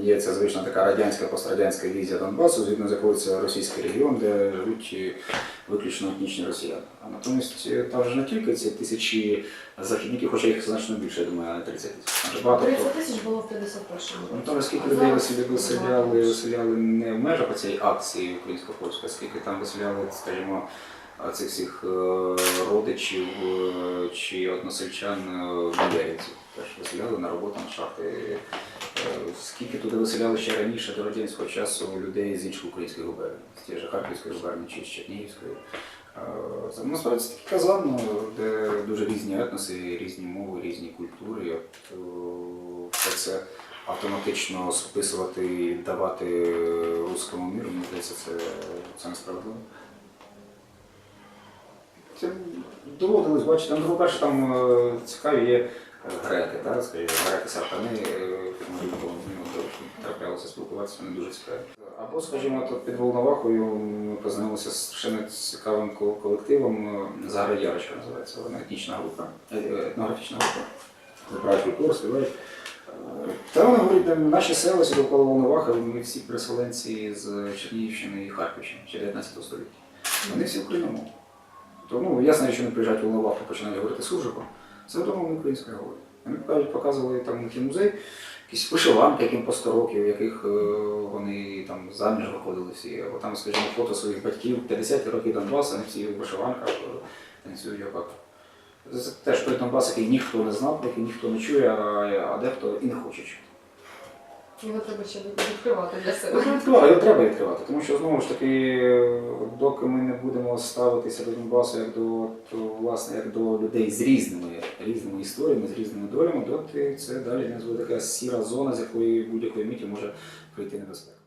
є ця звична така радянська пострадянська візія Донбасу, згідно з якою це російський регіон, де живуть виключно етнічні росіяни. А натомість е, там ж не тільки ці тисячі західників, хоча їх значно більше, я думаю, а не 30 тисяч. Там же багато хто. 30 тисяч було в 51-му Ну, році. там скільки людей виселяли, виселяли, не в межах цієї акції українсько-польської, скільки там виселяли, скажімо, цих всіх е, родичів е, чи односельчан е, бандерівців. Теж виселяли на роботу на шахти. Скільки туди виселяли ще раніше до радянського часу людей з інших українських губерній, з тієї ж Харківської губернії чи з Чернігівської. Насправді це такий казан, де дуже різні етноси, різні мови, різні культури. От, е, це автоматично списувати і давати руському міру, мені здається, це, це несправедливо. Це доводилось бачити. Ну, по-перше, там е, цікаві є греки, так, греки сартани, коли траплялося спілкуватися, вони дуже цікаві. Або, скажімо, тут під Волновахою ми познайомилися з страшенно цікавим колективом, е, Загара Ярочка називається, вона етнічна група, е, е, етнографічна група. Збирають культуру, співають. Е, Та вона говорить, наші села коло Волновахи, ми всі переселенці з Чернігівщини і Харківщини ще 19 століття. Вони всі україномовні. То, ну, ясно, що вони приїжджають у Волноваху, починають говорити суржиком, це вдома українська говорять. Вони показували там який музей, якісь вишиванки, яким по 100 років, яких е, вони там заміж виходили всі, або там, скажімо, фото своїх батьків 50 років Донбасу, вони всі в вишиванках е, танцюють як. Це теж той Донбас, який ніхто не знав, який ніхто не чує, а дехто і не хоче чути. Його треба ще відкривати для себе. Відкривати, його треба відкривати, тому що знову ж таки, доки ми не будемо ставитися до Донбасу як до то, власне як до людей з різними різними історіями, з різними долями, доти це далі не буде така сіра зона, з якої будь-якої міті може прийти небезпека.